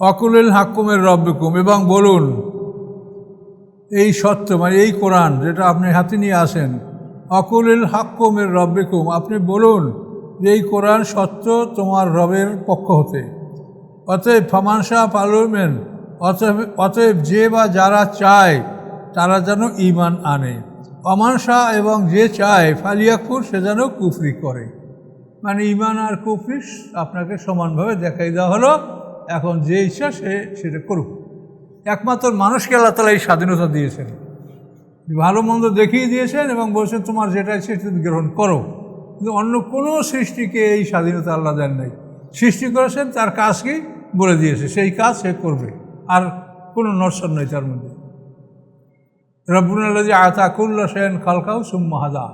অকুলিল হাক্কুমের রব্বিকুম, এবং বলুন, এই সত্য মানে এই কোরআন যেটা আপনি হাতে নিয়ে আসেন, অকুলিল হাক্কুমের রব্বিকুম, আপনি বলুন যে এই কোরআন সত্য তোমার রবের পক্ষ হতে। অতএব ফামানসা পালুমেন অতএব অতএব যে বা যারা চায়, তারা যেন ইমান আনে। অমানসা এবং যে চায়, ফালিয়াকুর, সে যেন কুফরি করে। মানে ইমান আর কুফরি আপনাকে সমানভাবে দেখাই দেওয়া হলো। এখন যে ইচ্ছা সে সেটা করুক। একমাত্র মানুষকে আল্লাহ তালা এই স্বাধীনতা দিয়েছেন। ভালো মন্দ দেখিয়ে দিয়েছেন এবং বলছেন, তোমার যেটা ইচ্ছে তুমি গ্রহণ করো। কিন্তু অন্য কোনো সৃষ্টিকে এই স্বাধীনতা আল্লাহ দেন নাই। সৃষ্টি করেছেন, তার কাজ কি? বলে দিয়েছে, সেই কাজ সে করবে। আর কোনো নরসর নেই তার মধ্যে। রব্বুল্লাহ আতাকুল্লা সেন খালকাউ সুম্মাহাদা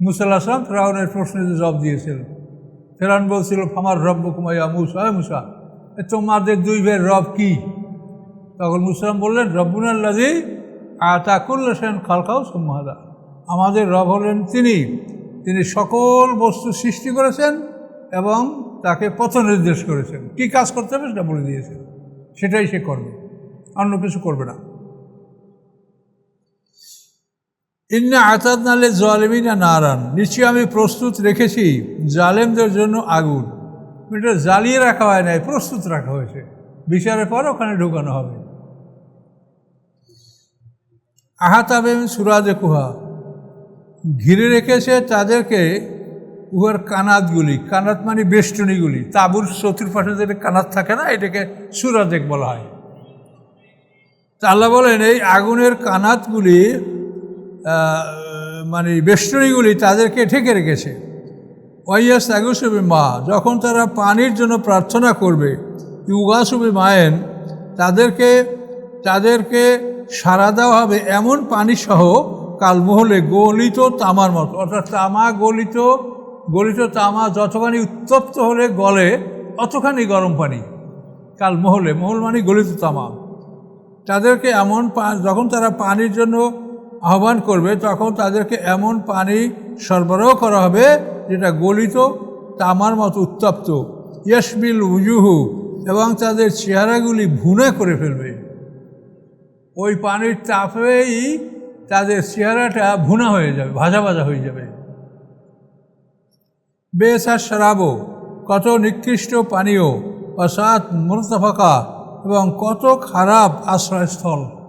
মুসাল্লাহ আসলাম ফেরাউনের প্রশ্নের জবাব দিয়েছিলেন ফেরাউন বলছিল আমার রব্ব কুমাইয়া মুসা? মুসা তোমাদের দুই ভাইয়ের রব কি? তখন মুসলাম বললেন রব্বুনাল্লাজি আতাকুল্লা সেন খালকাউ সুম্মাহাদা আমাদের রব হলেন তিনি। তিনি সকল বস্তু সৃষ্টি করেছেন এবং তাকে পথ নির্দেশ করেছেন। কী কাজ করতে হবে সেটা বলে দিয়েছেন। সেটাই সে করবে। অন্য কিছু করবে না। ইন্না আতাদ নালে জলেমিনা নারান। নিশ্চয়ই আমি প্রস্তুত রেখেছি জালেমদের জন্য আগুন। এটা জ্বালিয়ে রাখা হয় নাই, প্রস্তুত রাখা হয়েছে। বিচারের পর ওখানে ঢুকানো হবে। আহাত আবেম সুরাজে কুহা। ঘিরে রেখেছে তাদেরকে উহার কানাতগুলি, কানাত মানে বেষ্টনীগুলি। তাবুর চতুর্পাশে যেটা কানাত থাকে না, এটাকে সুরাজেক বলা হয়। তা বলেন, এই আগুনের কানাতগুলি মানে বেষ্টনীগুলি তাদেরকে ঠেকে রেখেছে। ওয়াইয়াস তাগুসবি মা, যখন তারা পানির জন্য প্রার্থনা করবে, ইউগাসুবি মায়েন তাদেরকে তাদেরকে সারা দেওয়া হবে এমন পানিসহ কালমহলে গলিত তামার মতো। অর্থাৎ তামা গলিত গলিত তামা যতখানি উত্তপ্ত হলে গলে, অতখানি গরম পানি। কাল মহলে মহল মানে গলিত তামা। তাদেরকে এমন যখন তারা পানির জন্য আহ্বান করবে, তখন তাদেরকে এমন পানি সরবরাহ করা হবে যেটা গলিত, তামার মতো উত্তপ্ত। ইয়াসমিল উজুহু এবং তাদের চেহারাগুলি ভুনে করে ফেলবে। ওই পানির তাপেই তাদের চেহারাটা ভুনা হয়ে যাবে, ভাজা ভাজা হয়ে যাবে। বেশ আর শরাবো, কত নিকৃষ্ট পানীয়, অসাত মুরতফাকা এবং কত খারাপ আশ্রয়স্থল।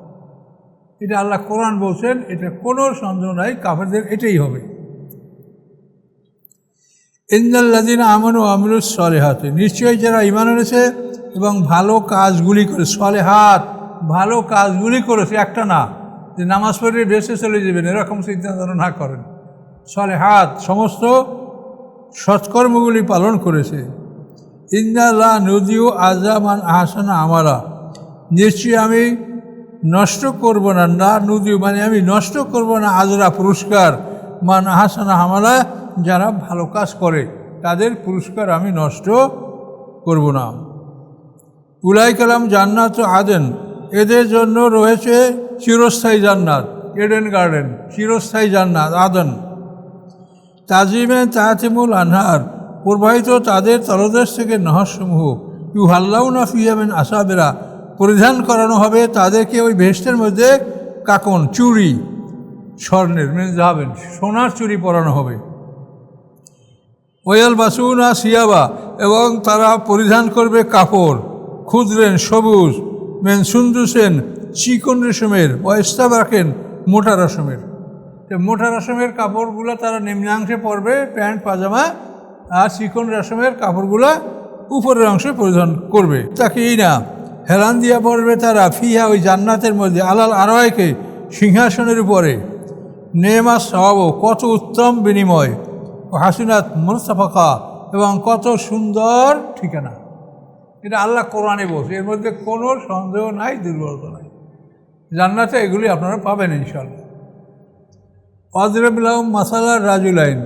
এটা আল্লাহ কোরআন বলছেন, এটা কোনো সন্দেহ নাই, কাফেরদের এটাই হবে। ইন্দাল্লাদিন আমন ও আমিরুস সলেহাতে, নিশ্চয়ই যারা ইমান এনেছে এবং ভালো কাজগুলি করে, সলেহাত, ভালো কাজগুলি করেছে, একটা না, যে নামাজ পড়ে বেসে চলে যাবেন, এরকম সিদ্ধান্ত না করেন। সলেহাত, সমস্ত সৎকর্মগুলি পালন করেছে। ইন্দাল্লাহ নদীও আজামান আহসানা আমারা নিশ্চয়ই আমি নষ্ট করব না না নদী মানে আমি নষ্ট করব না, আজরা পুরস্কার। মান আহাসানা হামালা, যারা ভালো কাজ করে, তাদের পুরস্কার আমি নষ্ট করব না। উলাই কালাম জান্নাত আদেন, এদের জন্য রয়েছে চিরস্থায়ী জান্নাত এডেন গার্ডেন চিরস্থায়ী জান্নাত আদন। তাজিমে তাহাতিমুল আনহার, প্রবাহিত তাদের তলদেশ থেকে নহরসমূহ ইউ হাল্লাউ না ফিয়ামেন আসাবেরা পরিধান করানো হবে তাদেরকে ওই ভেস্টের মধ্যে কাকন, চুড়ি, স্বর্ণের, মেনে যাবেন সোনার চুড়ি পরানো হবে। ওয়াল বাসুনা সিয়াবা, এবং তারা পরিধান করবে কাপড় ক্ষুদ্রেন সবুজ, মেন সুন্দুসেন চিকন রেশমের ওয়েস্তা রাখেন, মোটা রসমের। মোটা রসমের কাপড়গুলো তারা নিম্নাংশে পরবে, প্যান্ট, পাজামা, আর চিকন রেশমের কাপড়গুলো উপরের অংশে পরিধান করবে। তাকে এই না হেলান দিয়া পড়বে তারা ফিহা ওই জান্নাতের মধ্যে আলাল আরয়কে সিংহাসনের উপরে। নেমা স্বভাব কত উত্তম বিনিময়। ও হাসিনাত মুস্তাফাকা এবং কত সুন্দর ঠিকানা। এটা আল্লাহ কোরআনে বলছে, এর মধ্যে কোনো সন্দেহ নাই, দুর্বলতা নাই। জান্নাতে এগুলি আপনারা পাবেন ইনশাল্লাহ অজরবিলাম মাসালার রাজুলাইন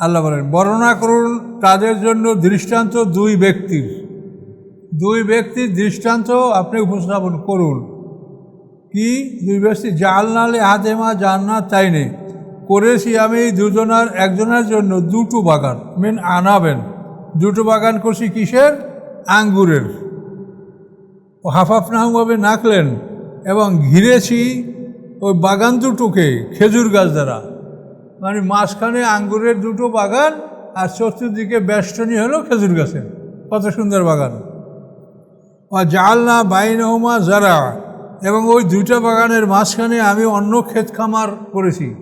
আল্লাহ বলেন, বর্ণনা করুন তাদের জন্য দৃষ্টান্ত দুই ব্যক্তির। দুই ব্যক্তির দৃষ্টান্ত আপনি উপস্থাপন করুন। কি? দুই ব্যক্তি জাল নালে হাতেমা তাই নেই করেছি আমি দুজনার, একজনের জন্য দুটো বাগান, মেন আনাবেন। দুটো বাগান করছি কিসের? আঙ্গুরের। ও হাফাফনাহভাবে নাকলেন এবং ঘিরেছি ওই বাগান দুটোকে খেজুর গাছ দ্বারা। মানে মাঝখানে আঙ্গুরের দুটো বাগান আর চতুর্দিকে বেষ্টনী হলো খেজুর গাছের। কত সুন্দর বাগান। বা জালনা বাইনহমা যারা। এবং ওই দুইটা বাগানের মাঝখানে আমি অন্য ক্ষেত খামার করেছি।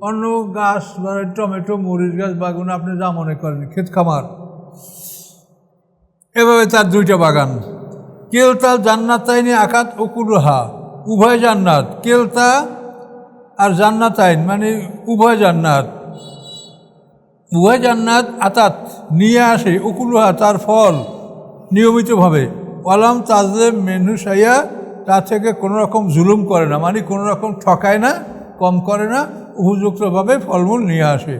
অন্য গাছ বা টমেটো, মরিচ গাছ, বাগুন, আপনি যা মনে করেন, ক্ষেত খামার। এভাবে তার দুইটা বাগান। কেলতাল জান্নাতাইনি আকাত উকুরহা উভয় জান্নাত। কেলতা আর জান্নাতাইন মানে উভয় জান্নাত। উভয় জান্নাত আতাত, নিয়ে আসে উকুরহা তার ফল নিয়মিতভাবে। ওয়ালাম তাজলে মেনু সাইয়া তার থেকে কোনো রকম জুলুম করে না মানে কোনো রকম ঠকায় না, কম করে না, উপযুক্তভাবে ফলমূল নিয়ে আসে।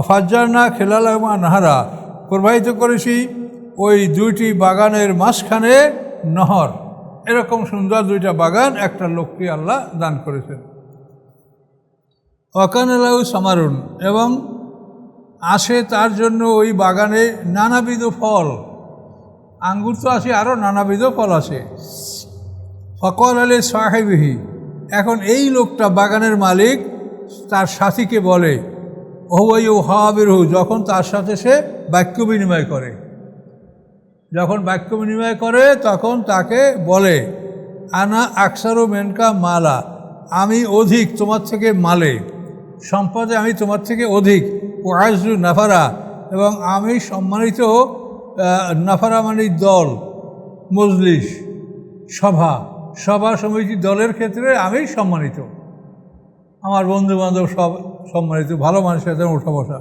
অফাজ্জার না খেলাল নাহারা, প্রবাহিত করেছি ওই দুইটি বাগানের মাঝখানে নহর। এরকম সুন্দর দুইটা বাগান একটা লোককে আল্লাহ দান করেছেন। অকানালাউ সামারুন, এবং আসে তার জন্য ওই বাগানে নানাবিধ ফল। আঙ্গুর তো আছে আরও নানাবিধ ফল আছে ফকর আলী সাহেবিহি। এখন এই লোকটা বাগানের মালিক, তার সাথীকে বলে ওহাই ও হাবিরহু যখন তার সাথে সে বাক্য বিনিময় করে। যখন বাক্য বিনিময় করে, তখন তাকে বলে, আনা আকসারু মেনকা মালা, আমি অধিক তোমার থেকে মালে। সম্পদে আমি তোমার থেকে অধিক ও আজরু নাফারা, এবং আমি সম্মানিত নাফারা মানে দল, মজলিস, সভা সভা সমিতি দলের ক্ষেত্রে আমি সম্মানিত। আমার বন্ধু বান্ধব সব সম্মানিত, ভালো মানুষের সাথে উঠা বসা।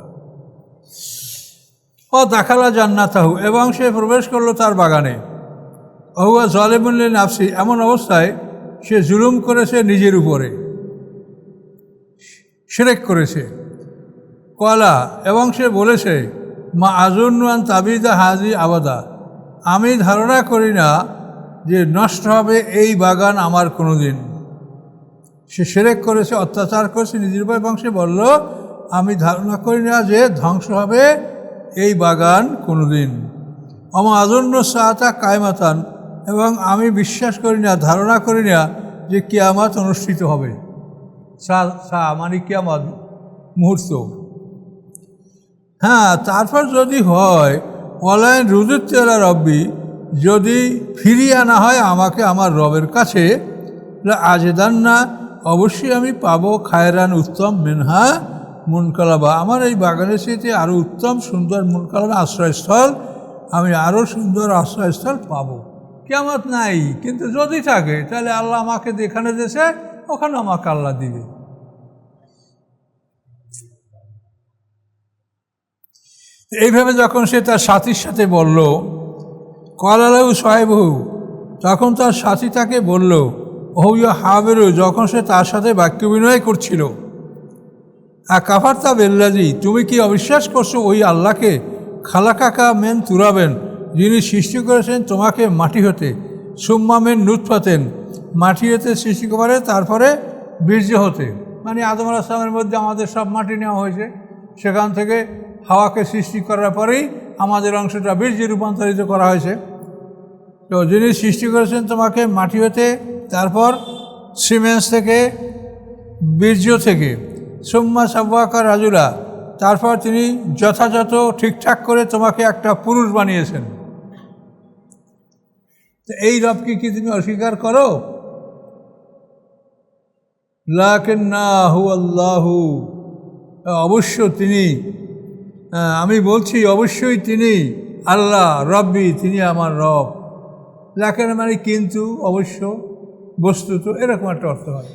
ও দাখালা জান্নাতাহু, এবং সে প্রবেশ করল তার বাগানে। অহুয়া জলেমুল্লি নাফসি এমন অবস্থায় সে জুলুম করেছে নিজের উপরে। সেরেক করেছে। কলা এবং সে বলেছে মা আজুন্নান তাবিদা হাজি আবাদা। আমি ধারণা করি না যে নষ্ট হবে এই বাগান আমার কোনো দিন সে সেরেক করেছে, অত্যাচার করেছে, নিজের এবং সে বলল, আমি ধারণা করি না যে ধ্বংস হবে এই বাগান কোনো দিন আমার আজন্য সাহাতা কায়মাতান, এবং আমি বিশ্বাস করি না, ধারণা করি না যে কিয়ামাত অনুষ্ঠিত হবে। সা সা মানে কিয়ামাত মুহূর্ত। হ্যাঁ তারপর যদি হয় অনলাইন রুজুত্তেলা রব্বি, যদি ফিরিয়ে আনা হয় আমাকে আমার রবের কাছে আজেদান না অবশ্যই আমি পাবো খায়রান উত্তম মেনহা মুনকালাবা। আমার এই বাগানের সাথে আরও উত্তম, সুন্দর মুনকালাবা আশ্রয়স্থল, আমি আরও সুন্দর আশ্রয়স্থল পাবো। কেমন নাই, কিন্তু যদি থাকে, তাহলে আল্লাহ আমাকে যেখানে দেশে ওখানে আমাকে আল্লাহ দিবে। এইভাবে যখন সে তার সাথীর সাথে বলল, কলালাউ সাহেবহু তখন তার সাথী তাকে বলল ওহুয়া হাবেরু যখন সে তার সাথে বাক্য বিনিময় করছিল। আর কাফারতা বেল্লাজি, তুমি কি অবিশ্বাস করছ ওই আল্লাহকে খালা কাকা মেন তুরাবেন, যিনি সৃষ্টি করেছেন তোমাকে মাটি হতে, সুম্মা মেন নুৎফাতেন, মাটি হতে সৃষ্টি করে তারপরে বীর্য হতে? মানে আদম আসলামের মধ্যে আমাদের সব মাটি নেওয়া হয়েছে। সেখান থেকে হাওয়াকে সৃষ্টি করার পরেই আমাদের অংশটা বীর্যে রূপান্তরিত করা হয়েছে। তো যিনি সৃষ্টি করেছেন তোমাকে মাটি হতে, তারপর সিমেন্স থেকে, বীর্য থেকে, সোম্মা সাব্বাকার রাজুলা, তারপর তিনি যথাযথ ঠিকঠাক করে তোমাকে একটা পুরুষ বানিয়েছেন। তো এই রবকে কি তুমি অস্বীকার করো? লাহু আল্লাহু অবশ্য তিনি আমি বলছি, অবশ্যই তিনি আল্লাহ, রব্বি, তিনি আমার রব। লাকেন মানে কিন্তু অবশ্য বস্তুত এরকম একটা অর্থ হয়।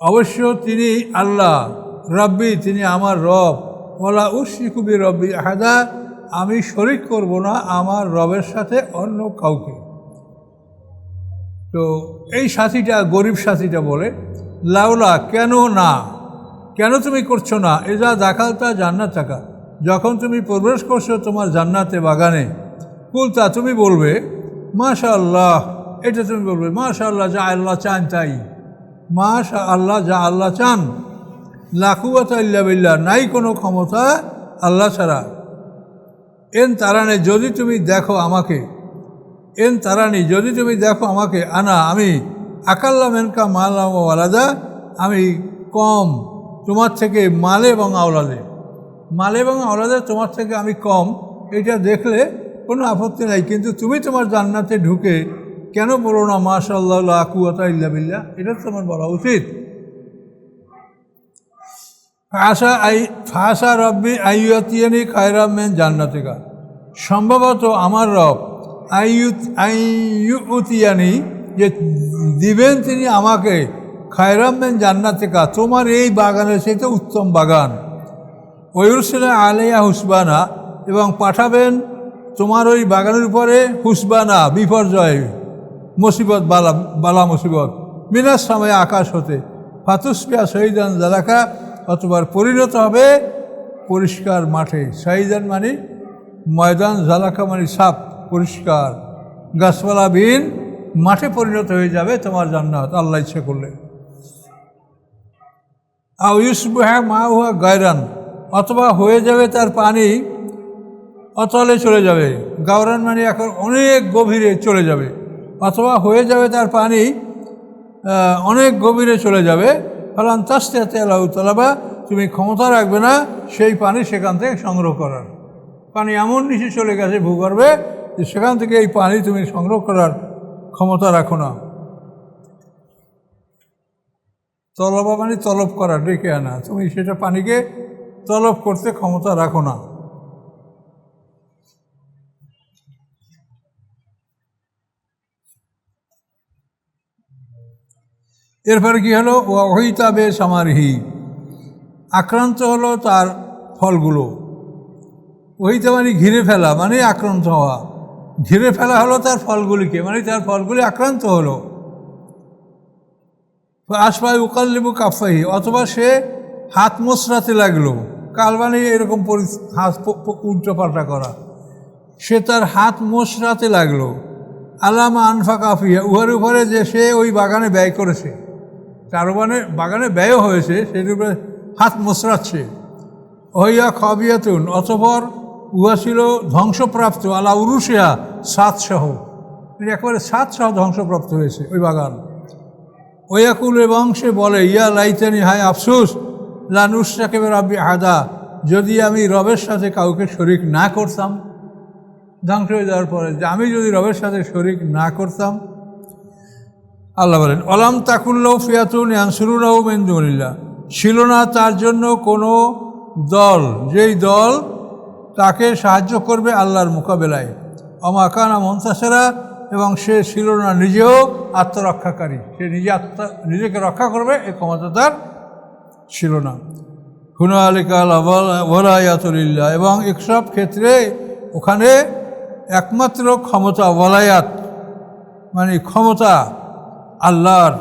অবশ্য তিনি আল্লাহ, রব্বি, তিনি আমার রব। ওলা উশিকুবি রব্বি আহাদা, আমি শরিক করব না আমার রবের সাথে অন্য কাউকে। তো এই সাথীটা গরিব সাথীটা বলে, লাউলা কেন না? কেন তুমি করছ না? এ যা দেখালতা জান্নাত থাকা। যখন তুমি প্রবেশ করছ তোমার জান্নাতে বাগানে, কুলতা, তুমি বলবে মাশা আল্লাহ এটা তুমি বলবে মাশা আল্লাহ যা আল্লাহ চান তাই। মাশা আল্লাহ যা আল্লাহ চান। লাকুয়াত ইল্লা বিল্লাহ। নাই কোনো ক্ষমতা আল্লাহ ছাড়া। এন তারানে, যদি তুমি দেখো আমাকে। এন তারানি, যদি তুমি দেখো আমাকে। আনা, আমি আকাল্লা মেনকা মালা ও আলাদা আমি কম। তোমার থেকে মালে এবং আওলাদে। মালে এবং আওলাদে তোমার থেকে আমি কম। এটা দেখলে কোনো আপত্তি নাই। কিন্তু তুমি তোমার জান্নাতে ঢুকে কেন বলো না মাশাল্লাহ কুয়াতা ইল্লা বিল্লাহ? এটা তোমার বলা উচিত। ফাঁসা আই ফাঁসা রব্বি আইয়াতিয়ানি খায়রাম মেন জান্নাতিকা। সম্ভবত আমার রব আইয়ুত আইয়ুতিয়ানি যে দিবেন তিনি আমাকে। খায়রাম মেন জান্নাতিকা তোমার এই বাগানের সাথে উত্তম বাগান। ওয়ুরসিলা আলিয়া হুসবানা এবং পাঠাবেন তোমার ওই বাগানের উপরে হুসবানা, বিপর্যয়, মুসিবত, বালা বালা মুসিবত। মিনার সময় আকাশ হতে। ফাতুসপিয়া শহীদান জালাকা অথবা পরিণত হবে পরিষ্কার মাঠে। শহীদান মানে ময়দান, জালাকা মানে সাপ, পরিষ্কার। গাছপালা বিন মাঠে পরিণত হয়ে যাবে তোমার জান্নাত, আল্লাহ ইচ্ছে করলে। আউ ইউসবুহা মা হুয়া গায়রান, অথবা হয়ে যাবে তার পানি, অতলে চলে যাবে। গাওরান মানে এখন অনেক গভীরে চলে যাবে, অথবা হয়ে যাবে তার পানি অনেক গভীরে চলে যাবে। ফলান তাস্তে আল্লাহ তালাবা তুমি ক্ষমতা রাখবে না, সেই পানি সেখান থেকে সংগ্রহ করার। পানি এমন নিচে চলে গেছে ভূগর্ভে যে সেখান থেকে এই পানি তুমি সংগ্রহ করার ক্ষমতা রাখো না। তলবা মানে তলব করা, ডেকে আনা। তুমি সেটা পানিকে তলব করতে ক্ষমতা রাখো না। এরপরে কি হলো? ওহিতা বে সামারহি। আক্রান্ত হলো তার ফলগুলো। ওহিতা মানে ঘিরে ফেলা মানে আক্রান্ত হওয়া। ঘিরে ফেলা হলো তার ফলগুলিকে মানে তার ফলগুলি আক্রান্ত হলো। আশপায় উকাল্লিবু কাফাহি অথবা সে হাত মোসরাতে লাগল। কালবানি এরকম হাত উল্টো পাল্টা করা। সে তার হাত মোসরাতে লাগল। আলামা আনফা কাফিয়া, উহার উপরে যে সে ওই বাগানে ব্যয় করেছে। তার মানে বাগানে ব্যয় হয়েছে, সেটির উপরে হাত মোসরাচ্ছে। হইয়া খাবিয়াতুন, অতপর উহা ছিল ধ্বংসপ্রাপ্ত, আলা উরুশিয়া সাতসহ একেবারে সাতসহ ধ্বংসপ্রাপ্ত হয়েছে ওই বাগান। ওয়াকুল এবং সে বলে, ইয়া লাইতানি, হায় আফসুস লানুসটাকে রাব্বি হাদা যদি আমি রবের সাথে কাউকে শরিক না করতাম। ধ্বংস হয়ে যাওয়ার পরে যে আমি যদি রবের সাথে শরিক না করতাম। আল্লাহ বলেন অলাম তাকুল্লাহ ফিয়াতুন ইয়ানসুরুনাহু মিন দুনিল্লাহ। ছিল না তার জন্য কোনো দল। যেই দল তাকে সাহায্য করবে আল্লাহর মোকাবেলায়। অমাকানা মন্তাসেরা এবং সে ছিল না নিজেও আত্মরক্ষাকারী। সে নিজে আত্মা, নিজেকে রক্ষা করবে এই ক্ষমতা তার ছিল না। হুনা আলিকাল ওলায়াতুলিল্লাহ এবং এসব ক্ষেত্রে ওখানে একমাত্র ক্ষমতা ওলায়াত মানে ক্ষমতা আল্লাহর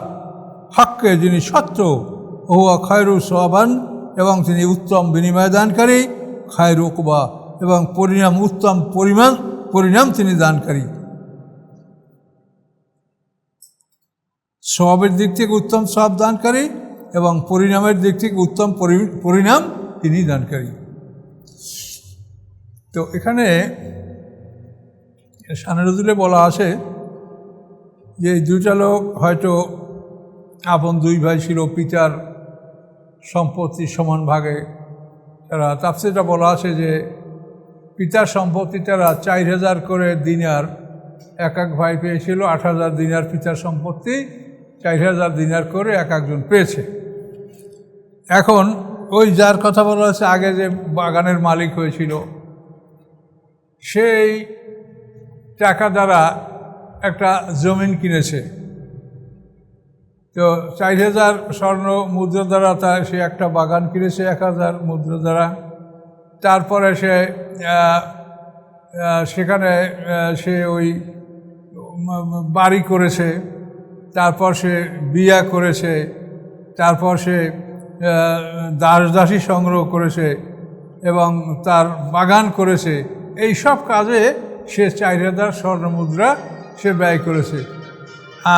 হককে যিনি সত্য, ওহুয়া খয়রু সোয়াবান, এবং তিনি উত্তম বিনিময় দানকারী, খায়রু উকবা। এবং পরিণাম, উত্তম পরিমাণ, পরিণাম তিনি দানকারী। স্বভাবের দিক থেকে উত্তম সব দানকারী এবং পরিণামের দিক থেকে উত্তম পরি- পরিণাম তিনি দানকারী। তো এখানে সানারুদুলে বলা আছে যে দুইটা লোক হয়তো আপন দুই ভাই ছিল, পিতার সম্পত্তি সমান ভাগে তারা তাপসিটা বলা আছে যে পিতার সম্পত্তি তারা চার হাজার করে দিনার এক এক ভাই পেয়েছিল, আট হাজার দিনার পিতার সম্পত্তি চার হাজার দিনার করে এক একজন পেয়েছে। এখন ওই যার কথা বলা হচ্ছে আগে যে বাগানের মালিক হয়েছিল, সেই টাকা দ্বারা একটা জমিন কিনেছে। তো চার হাজার স্বর্ণ মুদ্রা দ্বারা তার সে একটা বাগান কিনেছে, এক হাজার মুদ্রা দ্বারা। তারপরে সে সেখানে সে ওই বাড়ি করেছে। তারপর সে বিয়া করেছে, তারপর সে দাস দাসী সংগ্রহ করেছে এবং তার বাগান করেছে, এই সব কাজে সে চার হাজার স্বর্ণ মুদ্রা সে ব্যয় করেছে।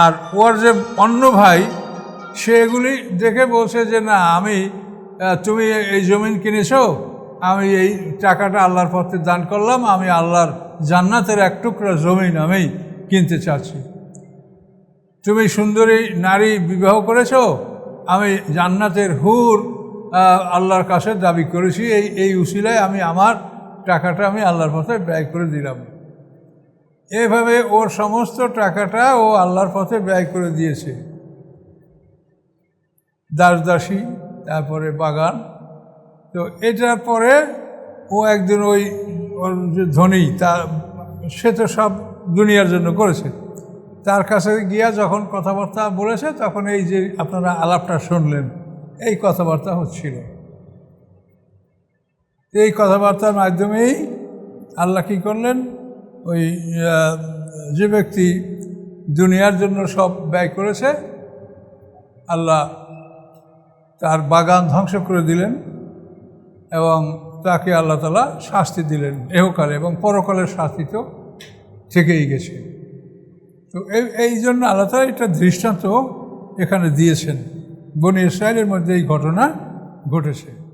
আর ওর যে অন্য ভাই সেগুলি দেখে বলছে যে, না, আমি তুমি এই জমিন কিনেছো, আমি এই টাকাটা আল্লাহর পথে দান করলাম, আমি আল্লাহর জান্নাতের এক টুকরা জমিন আমি কিনতে চাচ্ছি। তুমি সুন্দরী নারী বিবাহ করেছ? আমি জান্নাতের হুর আল্লাহর কাছে দাবি করেছি, এই এই উসিলায় আমি আমার টাকাটা আমি আল্লাহর পথে ব্যয় করে দিলাম। এভাবে ওর সমস্ত টাকাটা ও আল্লাহর পথে ব্যয় করে দিয়েছে। দাসদাসী, তারপরে বাগান। তো এটার পরে ও একদিন ওই যে ধনী, তা, সে তো সব দুনিয়ার জন্য করেছে। তার কাছে গিয়া যখন কথাবার্তা বলেছে, তখন এই যে আপনারা আলাপটা শুনলেন, এই কথাবার্তা হচ্ছিল। এই কথাবার্তার মাধ্যমেই আল্লাহ কী করলেন? ওই যে ব্যক্তি দুনিয়ার জন্য সব ব্যয় করেছে, আল্লাহ তার বাগান ধ্বংস করে দিলেন এবং তাকে আল্লাহ তালা শাস্তি দিলেন। এহকালে এবং পরকালের শাস্তি তো থেকেই গেছে। তো এই এই জন্য আল্লাহ একটা দৃষ্টান্ত এখানে দিয়েছেন। বনি ইসরায়েলের মধ্যে এই ঘটনা ঘটেছে।